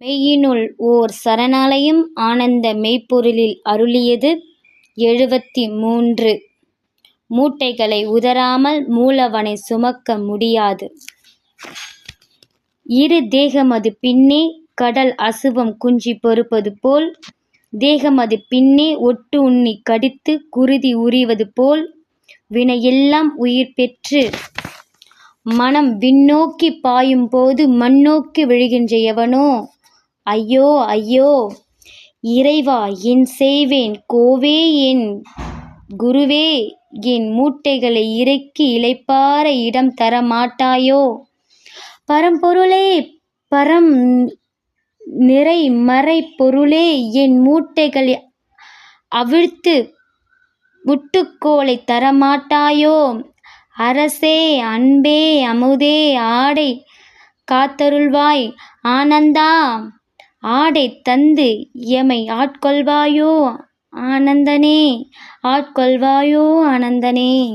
மெய்யினுள் ஓர் சரணாலயம் ஆனந்த மெய்ப்பொருளில் அருளியது எழுபத்தி மூன்று. மூட்டைகளை உதறாமல் மூலவனை சுமக்க முடியாது. இரு தேகமது பின்னே கடல் அசுவம் குஞ்சி பொறுப்பது போல் தேகமது பின்னே ஒட்டு உண்ணி கடித்து குருதி உரிவது போல் வினையெல்லாம் உயிர் பெற்று மனம் விண்ணோக்கிப் பாயும்போது மண்ணோக்கி விழுகின்ற எவனோ ஐயோ ஐயோ. இறைவா என் செய்வேன் கோவே என் குருவே என் மூட்டைகளை இறக்கி இளைப்பாற இடம் தர மாட்டாயோ பரம்பொருளே பரம் நிறை மறை பொருளே என் மூட்டைகளை அவிழ்த்து முட்டுக்கோளை தரமாட்டாயோ? அரசே அன்பே அமுதே ஆடை காத்தருள்வாய் ஆனந்தா. ஆடை தந்து எமை ஆட்கொள்வாயோ ஆனந்தனே? ஆட்கொள்வாயோ ஆனந்தனே?